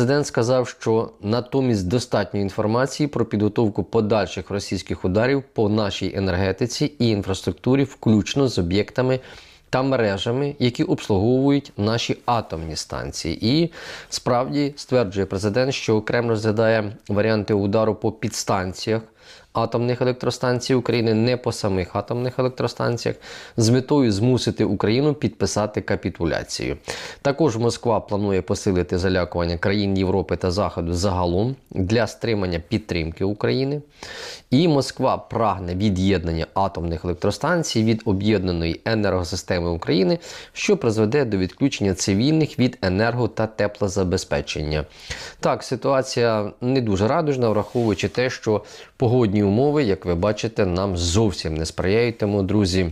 Президент сказав, що натомість достатньо інформації про підготовку подальших російських ударів по нашій енергетиці і інфраструктурі, включно з об'єктами та мережами, які обслуговують наші атомні станції. І справді стверджує президент, що окремо розглядає варіанти удару по підстанціях атомних електростанцій України, не по самих атомних електростанціях, з метою змусити Україну підписати капітуляцію. Також Москва планує посилити залякування країн Європи та Заходу загалом для стримання підтримки України. І Москва прагне від'єднання атомних електростанцій від об'єднаної енергосистеми України, що призведе до відключення цивільних від енерго та теплозабезпечення. Так, ситуація не дуже радужна, враховуючи те, що погодні умови, як ви бачите, нам зовсім не сприяють. Тому, друзі.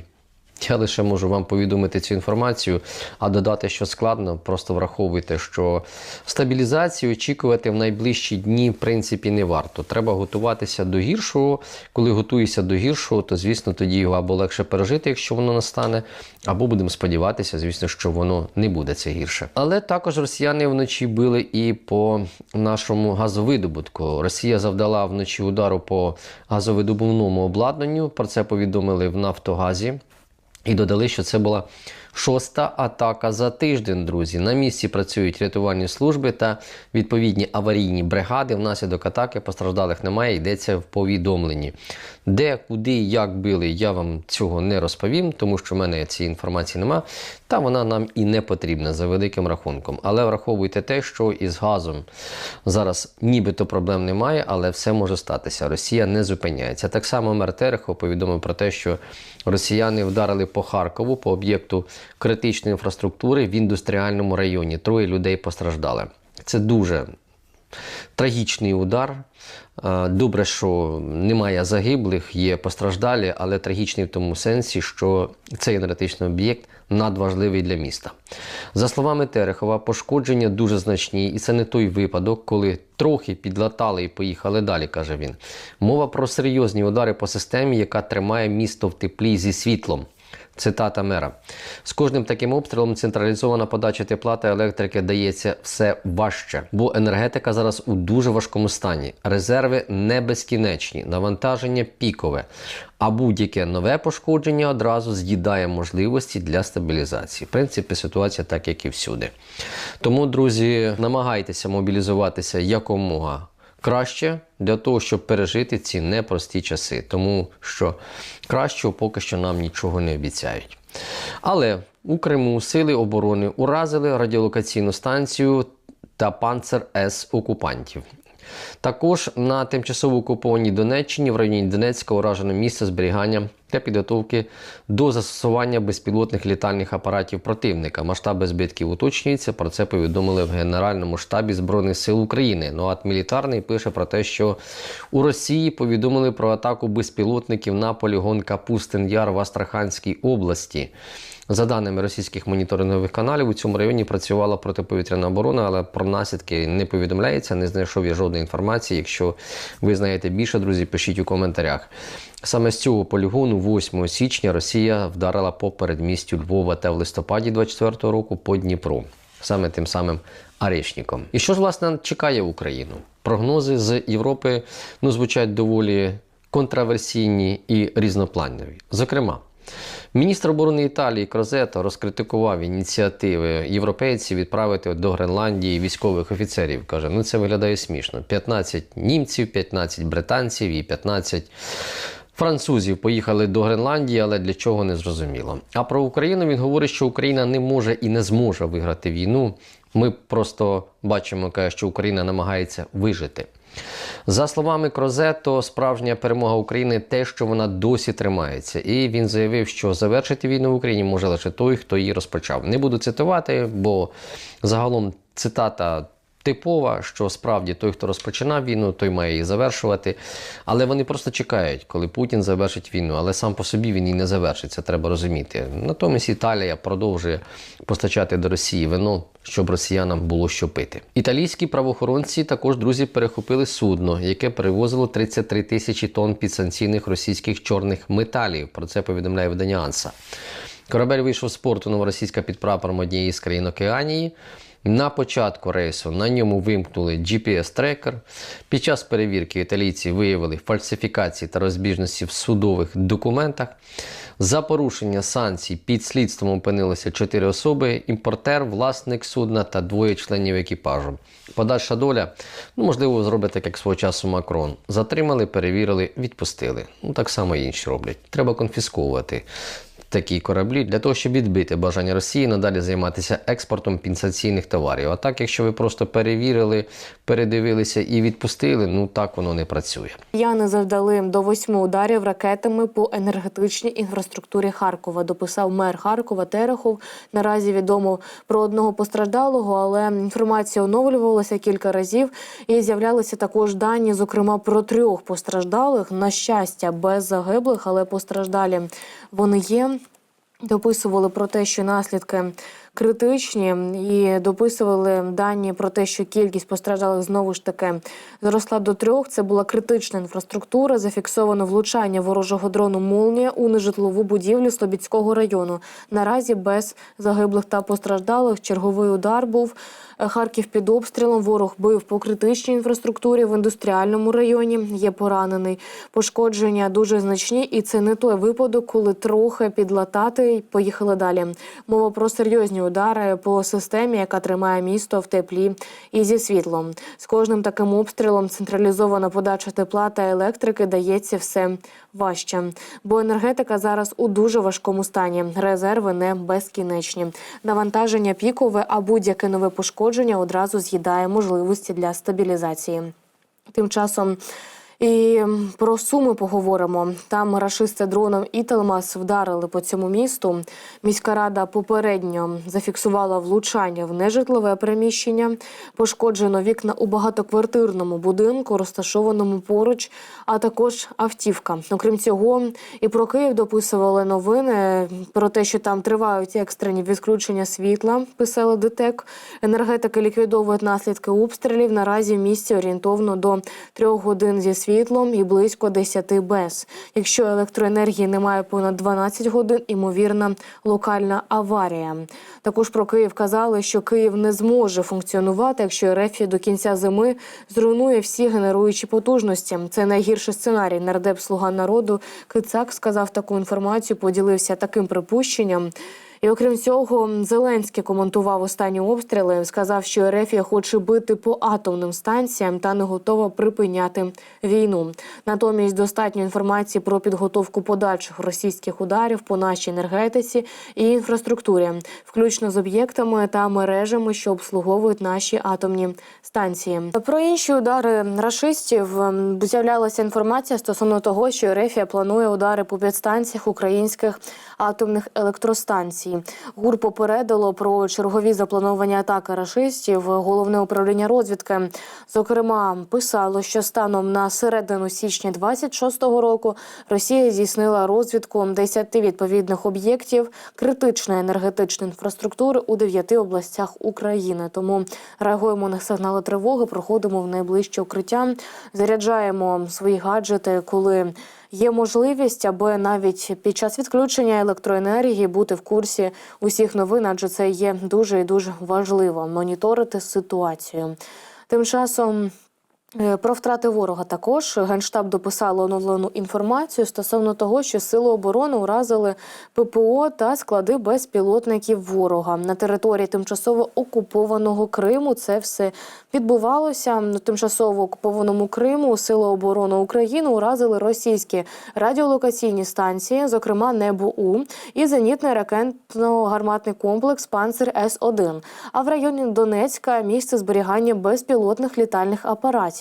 Я лише можу вам повідомити цю інформацію, а додати, що складно, просто враховуйте, що стабілізацію очікувати в найближчі дні в принципі не варто. Треба готуватися до гіршого. Коли готуєшся до гіршого, то звісно тоді його або легше пережити, якщо воно настане, або будемо сподіватися, звісно, що воно не буде це гірше. Але також росіяни вночі били і по нашому газовидобутку. Росія завдала вночі удару по газовидобувному обладнанню. Про це повідомили в Нафтогазі. І додали, що це була шоста атака за тиждень, друзі. На місці працюють рятувальні служби та відповідні аварійні бригади. Внаслідок атаки постраждалих немає, йдеться в повідомленні. Де, куди, як били, я вам цього не розповім, тому що в мене цієї інформації нема. Та вона нам і не потрібна за великим рахунком. Але враховуйте те, що із газом зараз нібито проблем немає, але все може статися. Росія не зупиняється. Так само мер Терехов повідомив про те, що росіяни вдарили по Харкову по об'єкту критичної інфраструктури в індустріальному районі. Троє людей постраждали. Це дуже трагічний удар. Добре, що немає загиблих, є постраждалі, але трагічний в тому сенсі, що цей енергетичний об'єкт надважливий для міста. За словами Терехова, пошкодження дуже значні, і це не той випадок, коли трохи підлатали і поїхали далі, каже він. Мова про серйозні удари по системі, яка тримає місто в теплі зі світлом. Цитата мера. З кожним таким обстрілом централізована подача тепла та електрики дається все важче, бо енергетика зараз у дуже важкому стані. Резерви не безкінечні, навантаження пікове. А будь-яке нове пошкодження одразу з'їдає можливості для стабілізації. В принципі, ситуація так, як і всюди. Тому, друзі, намагайтеся мобілізуватися якомога краще для того, щоб пережити ці непрості часи, тому що кращого поки що нам нічого не обіцяють. Але у Криму сили оборони уразили радіолокаційну станцію та панцер С окупантів. Також на тимчасово окупованій Донеччині в районі Донецька уражено місце зберігання та підготовки до застосування безпілотних літальних апаратів противника. Масштаби збитків уточнюються. Про це повідомили в Генеральному штабі Збройних сил України. Ну а мілітарний пише про те, що у Росії повідомили про атаку безпілотників на полігон Капустин Яр в Астраханській області. За даними російських моніторингових каналів, у цьому районі працювала протиповітряна оборона, але про наслідки не повідомляється. Не знайшов я жодної інформації. Якщо ви знаєте більше, друзі, пишіть у коментарях. Саме з цього полігону, 8 січня, Росія вдарила по передмістю Львова та в листопаді 24 року по Дніпру, саме тим самим Арешніком. І що ж власне чекає Україну? Прогнози з Європи ну звучать доволі контраверсійні і різнопланові. Зокрема. Міністр оборони Італії Крозето розкритикував ініціативи європейців відправити до Гренландії військових офіцерів. Каже, ну це виглядає смішно: 15 німців, 15 британців і 15 французів поїхали до Гренландії, але для чого не зрозуміло. А про Україну він говорить, що Україна не може і не зможе виграти війну. Ми просто бачимо, що Україна намагається вижити. За словами Крозето, справжня перемога України те, що вона досі тримається. І він заявив, що завершити війну в Україні може лише той, хто її розпочав. Не буду цитувати, бо загалом цитата типова, що справді той, хто розпочинав війну, той має її завершувати. Але вони просто чекають, коли Путін завершить війну. Але сам по собі він і не завершиться, треба розуміти. Натомість Італія продовжує постачати до Росії вино, щоб росіянам було що пити. Італійські правоохоронці також друзі перехопили судно, яке перевозило 33 тисячі тонн підсанкційних російських чорних металів. Про це повідомляє видання Анса. Корабель вийшов з порту новоросійська під прапором однієї з країн Океанії. На початку рейсу на ньому вимкнули GPS-трекер. Під час перевірки італійці виявили фальсифікації та розбіжності в судових документах. За порушення санкцій під слідством опинилися чотири особи: імпортер, власник судна та двоє членів екіпажу. Подальша доля, ну можливо, зробить так, як свого часу Макрон. Затримали, перевірили, відпустили. Ну так само і інші роблять. Треба конфісковувати такі кораблі для того, щоб відбити бажання Росії надалі займатися експортом пінсаційних товарів. А так, якщо ви просто перевірили, передивилися і відпустили, ну так воно не працює. Яни завдали до восьми ударів ракетами по енергетичній інфраструктурі Харкова. Дописав мер Харкова Терехов. Наразі відомо про одного постраждалого, але інформація оновлювалася кілька разів і з'являлися також дані, зокрема про трьох постраждалих. На щастя, без загиблих, але постраждалі вони є. Дописували про те, що наслідки критичні, і дописували дані про те, що кількість постраждалих знову ж таки зросла до трьох. Це була критична інфраструктура. Зафіксовано влучання ворожого дрону Молнія у нежитлову будівлю Слобідського району. Наразі без загиблих та постраждалих. Черговий удар був. Харків під обстрілом. Ворог бив по критичній інфраструктурі в індустріальному районі. Є поранений. Пошкодження дуже значні, і це не той випадок, коли трохи підлатати і поїхали далі. Мова про серйозні удари по системі, яка тримає місто в теплі і зі світлом. З кожним таким обстрілом централізована подача тепла та електрики дається все важче. Бо енергетика зараз у дуже важкому стані. Резерви не безкінечні. Навантаження пікове, а будь-яке нове пошкодження одразу з'їдає можливості для стабілізації. Тим часом. І про суми поговоримо. Там рашисти дроном Італмас вдарили по цьому місту. Міська рада попередньо зафіксувала влучання в нежитлове приміщення. Пошкоджено вікна у багатоквартирному будинку, розташованому поруч, а також автівка. Окрім цього, і про Київ дописували новини про те, що там тривають екстрені відключення світла. Писали ДТЕК. Енергетики ліквідовують наслідки обстрілів. Наразі в місті орієнтовно до трьох годин зі світлом і близько 10 без. Якщо електроенергії немає понад 12 годин, імовірна локальна аварія. Також про Київ казали, що Київ не зможе функціонувати, якщо РФ до кінця зими зруйнує всі генеруючі потужності. Це найгірший сценарій. Нардеп Слуга народу Кицак сказав таку інформацію, поділився таким припущенням. І окрім цього, Зеленський коментував останні обстріли. Сказав, що Ерефія хоче бити по атомним станціям та не готова припиняти війну. Натомість достатньо інформації про підготовку подальших російських ударів по нашій енергетиці і інфраструктурі, включно з об'єктами та мережами, що обслуговують наші атомні станції. Про інші удари рашистів ем, з'являлася інформація стосовно того, що Ерефія планує удари по підстанціях українських атомних електростанцій. ГУР попередило про чергові заплановані атаки рашистів. Головне управління розвідки зокрема писало, що станом на середину січня 26-го року Росія здійснила розвідку 10 відповідних об'єктів критичної енергетичної інфраструктури у 9 областях України. Тому реагуємо на сигнали тривоги, проходимо в найближче укриття, заряджаємо свої гаджети, коли Є можливість, аби навіть під час відключення електроенергії бути в курсі усіх новин, адже це є дуже і дуже важливо моніторити ситуацію. Тим часом. Е, Про втрати ворога також генштаб дописало оновлену інформацію стосовно того, що сили оборони уразили ППО та склади безпілотників ворога на території тимчасово окупованого Криму. Це все відбувалося на тимчасово окупованому Криму. Сили оборони України уразили російські радіолокаційні станції, зокрема НЕБУ і зенітний ракетно-гарматний комплекс Панцир С 1 А в районі Донецька місце зберігання безпілотних літальних апаратів.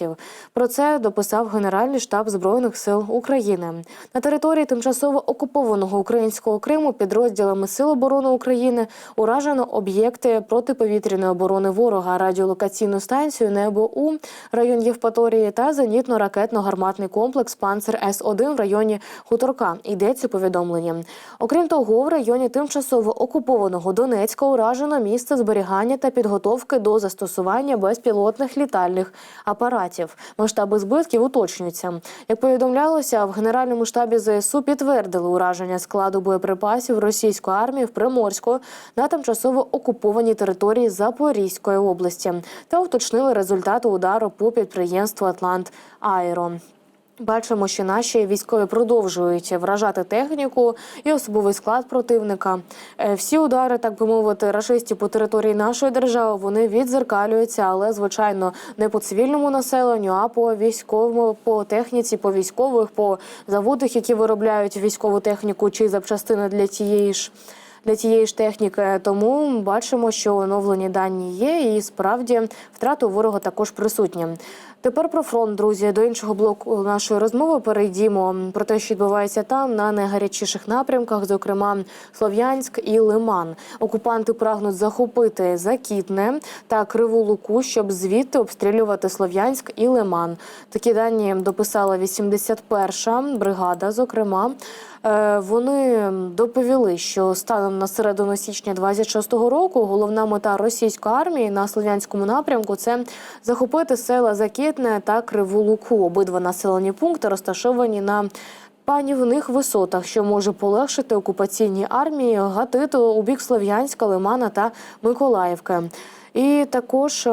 Про це дописав Генеральний штаб збройних сил України на території тимчасово окупованого українського Криму підрозділами Сил оборони України уражено об'єкти протиповітряної оборони ворога, радіолокаційну станцію НЕБУ, район Євпаторії та зенітно-ракетно-гарматний комплекс Панцер С 1 в районі Хуторка. Йдеться повідомлення. Окрім того, в районі тимчасово окупованого Донецька уражено місце зберігання та підготовки до застосування безпілотних літальних апаратів. Втратів. Масштаби збитків уточнюються. Як повідомлялося, в генеральному штабі ЗСУ підтвердили ураження складу боєприпасів російської армії в Приморську на тимчасово окупованій території Запорізької області та уточнили результати удару по підприємству Атлант Аеро. Бачимо, що наші військові продовжують вражати техніку і особовий склад противника. Е, Всі удари, так би мовити, рашистів по території нашої держави вони відзеркалюються, але звичайно не по цивільному населенню, а по військовому, по техніці, по військових, по заводах, які виробляють військову техніку чи запчастини для тієї ж. Для тієї ж техніки, тому бачимо, що оновлені дані є, і справді втрати у ворога також присутні. Тепер про фронт, друзі. До іншого блоку нашої розмови перейдімо про те, що відбувається там на найгарячіших напрямках, зокрема Слов'янськ і Лиман. Окупанти прагнуть захопити Закітне та Криву Луку, щоб звідти обстрілювати Слов'янськ і Лиман. Такі дані дописала 81-ша бригада. Зокрема, вони доповіли, що станом на середину січня 26-го року головна мета російської армії на слов'янському напрямку це захопити села Закітне та Криву Луку. Обидва населені пункти розташовані на панівних висотах, що може полегшити окупаційній армії гатити у бік Слов'янська, Лимана та Миколаївки. І також.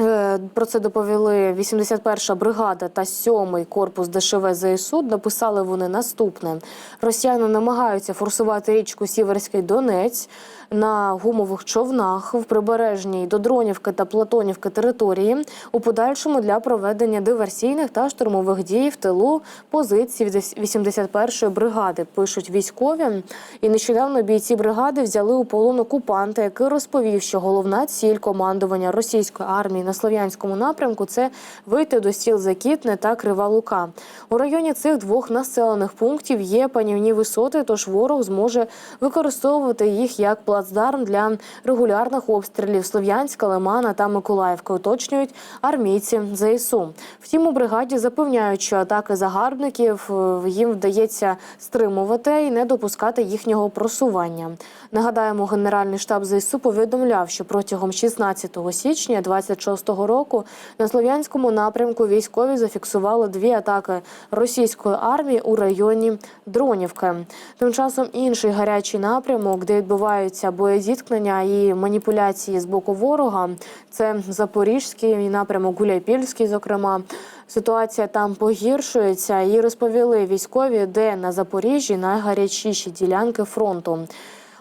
Е, Про це доповіли 81-ша бригада та 7-й корпус ДШВ ЗСУ. Написали вони наступне: Росіяни намагаються форсувати річку Сіверський Донець на гумових човнах в прибережній до Дронівки та Платонівки території у подальшому для проведення диверсійних та штурмових дій в тилу позицій 81-ї бригади. Пишуть військові. І нещодавно бійці бригади взяли у полон окупанта, який розповів, що головна ціль командування російської армії на слов'янському напрямку це вийти до сіл Закітне та Крива Лука. У районі цих двох населених пунктів є панівні висоти, тож ворог зможе використовувати їх як плацдарм для регулярних обстрілів Слов'янська, Лимана та Миколаївки. Уточнюють армійці ЗСУ. Втім, у бригаді запевняють, що атаки загарбників е, їм вдається стримувати і не допускати їхнього просування. Нагадаємо, Генеральний штаб ЗСУ повідомляв, що протягом 16 січня 26 року на слов'янському напрямку військові зафіксували дві атаки російської армії у районі Дронівки. Тим часом інший гарячий напрямок, де відбуваються боєзіткнення і маніпуляції з боку ворога, це Запорізький напрямок, Гуляйпільський, зокрема. Ситуація там погіршується і розповіли військові, де на Запоріжжі найгарячіші ділянки фронту.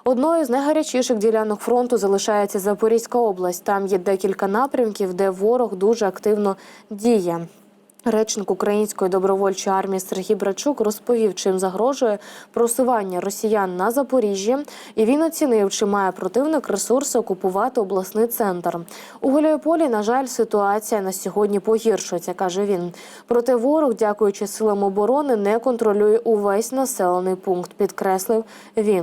Одною з найгарячіших ділянок фронту залишається Запорізька область. Там є декілька напрямків, де ворог дуже активно діє. Речник Української добровольчої армії Сергій Брачук розповів, чим загрожує просування росіян на Запоріжжі, і він оцінив, чи має противник ресурси окупувати обласний центр. У Гуляйполі, на жаль, ситуація на сьогодні погіршується, каже він. Проте ворог, дякуючи силам оборони, не контролює увесь населений пункт, підкреслив він.